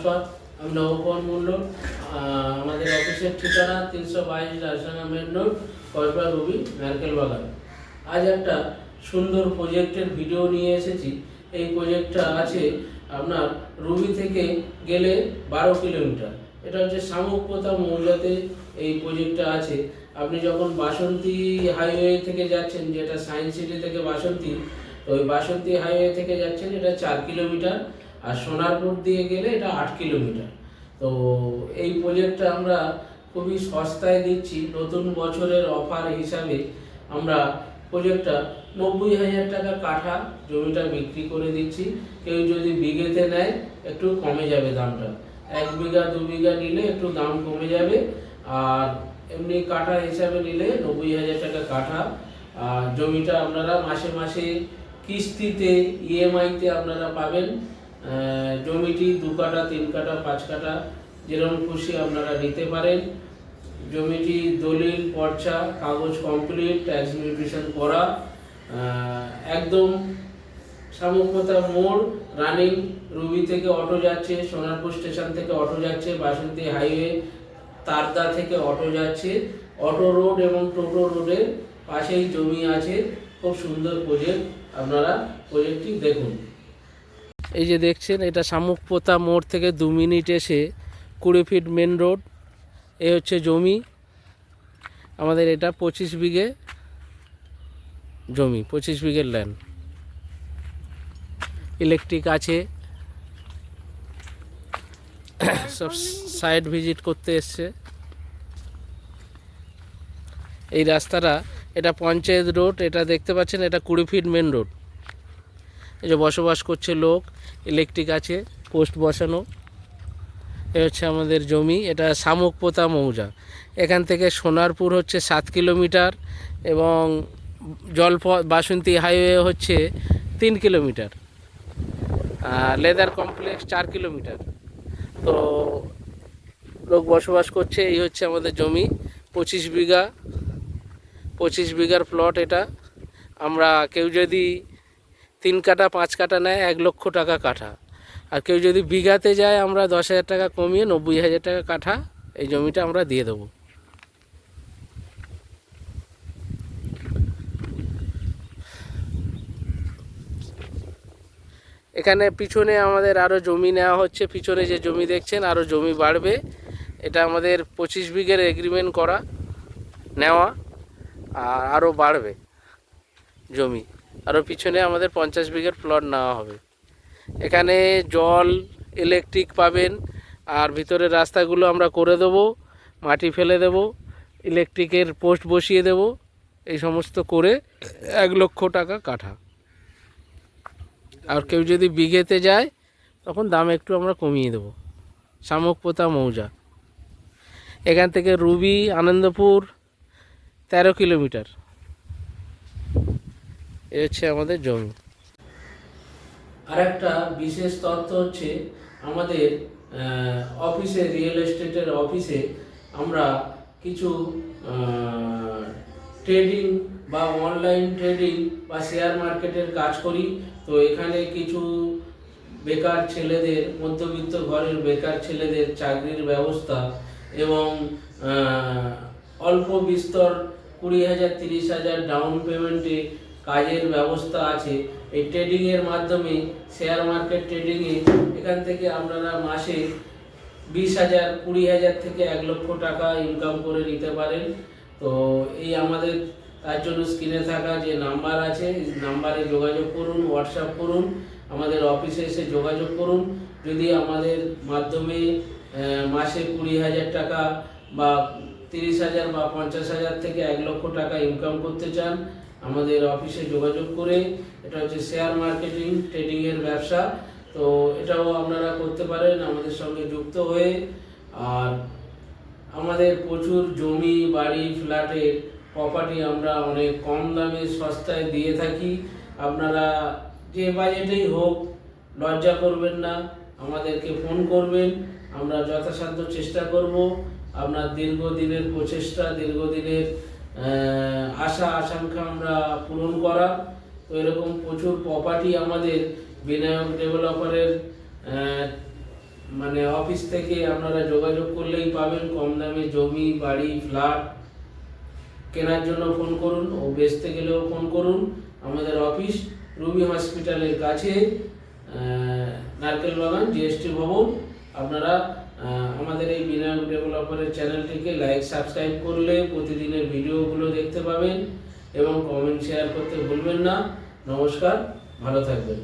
নমস্কার, আমি নবকুমার মণ্ডল আমাদের অফিসের ঠিকানা তিনশো বাইশ রাজসানা মেন রোড কসবা রবি, নারকেল বাগান। আজ একটা সুন্দর প্রজেক্টের ভিডিও নিয়ে এসেছি। এই প্রজেক্টটা আছে আপনার রুবি থেকে গেলে বারো কিলোমিটার। এটা হচ্ছে শামুকপোতা মৌজাতে এই প্রজেক্টটা আছে। আপনি যখন বাসন্তী হাইওয়ে থেকে যাচ্ছেন, যেটা সায়েন্স সিটি থেকে বাসন্তী ওই বাসন্তী হাইওয়ে থেকে যাচ্ছেন, এটা চার কিলোমিটার। আর সোনারপুর দিয়ে গেলে এটা আট কিলোমিটার। তো এই প্রজেক্টটা আমরা খুবই সস্তায় দিচ্ছি। নতুন বছরের অফার হিসাবে আমরা প্রজেক্টটা নব্বই হাজার টাকা কাঠা জমিটা বিক্রি করে দিচ্ছি। কেউ যদি বিঘেতে নেয়, একটু কমে যাবে দামটা। এক বিঘা, দু বিঘা নিলে একটু দাম কমে যাবে। আর এমনি কাঠা হিসাবে নিলে নব্বই হাজার টাকা কাঠা। আর জমিটা আপনারা মাসে মাসে কিস্তিতে ইএমআইতে আপনারা পাবেন। জমিটি দু কাঠা, তিন কাঠা, পাঁচ কাঠা, যেরকম খুশি আপনারা নিতে পারেন। জমিটি দলিল, পর্চা, কাগজ কমপ্লিট ট্যাক্স করা একদম শামুকপোতা মোড় রানিং রুবি থেকে অটো যাচ্ছে, সোনারপুর স্টেশন থেকে অটো যাচ্ছে, বাসন্তী হাইওয়ে তারদা থেকে অটো যাচ্ছে। অটো রোড এবং টোটো রোডের পাশেই জমি আছে। খুব সুন্দর প্রজেক্ট আপনারা প্রজেক্টটি দেখুন। এই যে দেখছেন, এটা শামুকপোতা মোড় থেকে দু মিনিট এসে কুড়ি ফিট মেন রোড এ হচ্ছে জমি। আমাদের এটা পঁচিশ বিঘে জমি, পঁচিশ বিঘের ল্যান্ড ইলেকট্রিক আছে। সব সাইড ভিজিট করতে এসছে। এই রাস্তাটা, এটা পঞ্চায়েত রোড এটা দেখতে পাচ্ছেন, এটা কুড়ি ফিট মেন রোড এই যে বসবাস করছে লোক ইলেকট্রিক আছে পোস্ট বসানো। এ হচ্ছে আমাদের জমি, এটা শামুকপোতা মৌজা। এখান থেকে সোনারপুর হচ্ছে সাত কিলোমিটার এবং জলপ বাসন্তী হাইওয়ে হচ্ছে তিন কিলোমিটার। আর লেদার কমপ্লেক্স চার কিলোমিটার। তো লোক বসবাস করছে, এই হচ্ছে আমাদের জমি, পঁচিশ বিঘা। পঁচিশ বিঘার প্লট এটা। আমরা কেউ যদি তিন কাঠা, পাঁচ কাঠা নেয়, এক লক্ষ টাকা কাঠা। আর কেউ যদি বিঘাতে যায়, আমরা দশ হাজার টাকা কমিয়ে নব্বই হাজার টাকা কাঠা এই জমিটা আমরা দিয়ে দেবো। এখানে পিছনে আমাদের আরও জমি নেওয়া হচ্ছে। পিছনে যে জমি দেখছেন আরও জমি বাড়বে। এটা আমাদের পঁচিশ বিঘের এগ্রিমেন্ট করা, নেওয়া, আর আরও বাড়বে জমি। আরও পিছনে আমাদের পঞ্চাশ বিঘের প্লট নেওয়া হবে। এখানে জল ইলেকট্রিক পাবেন, আর ভিতরের রাস্তাগুলো আমরা করে দেবো, মাটি ফেলে দেব ইলেকট্রিকের পোস্ট বসিয়ে দেব, এই সমস্ত করে এক লক্ষ টাকা কাঠা। আর কেউ যদি বিঘেতে যায়, তখন দাম একটু আমরা কমিয়ে দেবো। শামুকপোতা মৌজা। এখান থেকে রুবি, আনন্দপুর, তেরো কিলোমিটার। এ হচ্ছে আমাদের জমি। আরেকটা বিশেষ তথ্য হচ্ছে আমাদের অফিসে, রিয়েল এস্টেটের অফিসে আমরা কিছু ট্রেডিং বা অনলাইন ট্রেডিং বা শেয়ার মার্কেটের কাজ করি। তো এখানে কিছু বেকার ছেলেদের, মধ্যবিত্ত ঘরের বেকার ছেলেদের চাকরির ব্যবস্থা এবং অল্প বিস্তর কুড়ি হাজার, তিরিশ হাজার ডাউন পেমেন্টে কাজের ব্যবস্থা আছে। এই ট্রেডিংয়ের মাধ্যমে শেয়ার মার্কেট ট্রেডিংয়ে এখান থেকে আপনারা মাসে বিশ হাজার, কুড়ি হাজার থেকে এক লক্ষ টাকা ইনকাম করে নিতে পারেন। তো এই আমাদের তার জন্য স্ক্রিনে থাকা যে নাম্বার আছে নাম্বারে যোগাযোগ করুন হোয়াটসঅ্যাপ করুন, আমাদের অফিসে এসে যোগাযোগ করুন। যদি আমাদের মাধ্যমে মাসে কুড়ি হাজার টাকা বা তিরিশ হাজার বা পঞ্চাশ হাজার থেকে এক লক্ষ টাকা ইনকাম করতে চান, আমাদের অফিসে যোগাযোগ করে, এটা হচ্ছে শেয়ার মার্কেটিং ট্রেডিংয়ের ব্যবসা। তো এটাও আপনারা করতে পারেন, আমাদের সঙ্গে যুক্ত হয়ে। আর আমাদের প্রচুর জমি, বাড়ি, ফ্ল্যাটের প্রপার্টি আমরা অনেক কম দামে সস্তায় দিয়ে থাকি। আপনারা যে বাজেটেই হোক, লজ্জা করবেন না, আমাদেরকে ফোন করবেন, আমরা যথাসাধ্য চেষ্টা করব। আপনার দীর্ঘদিনের প্রচেষ্টা, দীর্ঘদিনের আশা আকাঙ্ক্ষা আমরা পূরণ করা। তো এরকম প্রচুর প্রপার্টি আমাদের বিনায়ক ডেভেলপারের মানে অফিস থেকে আপনারা যোগাযোগ করলেই পাবেন। কম দামে জমি, বাড়ি ফ্ল্যাট কেনার জন্য ফোন করুন ও বেচতে গেলেও ফোন করুন। আমাদের অফিস রুবি হসপিটালের কাছে নারকেল বাগান জিএসটি ভবন। আপনারা আমাদের এই বিনায়ক ডেভেলপারের চ্যানেলটিকে লাইক সাবস্ক্রাইব করলে প্রতিদিনের ভিডিওগুলো দেখতে পাবেন এবং কমেন্ট শেয়ার করতে ভুলবেন না। নমস্কার, ভালো থাকবেন।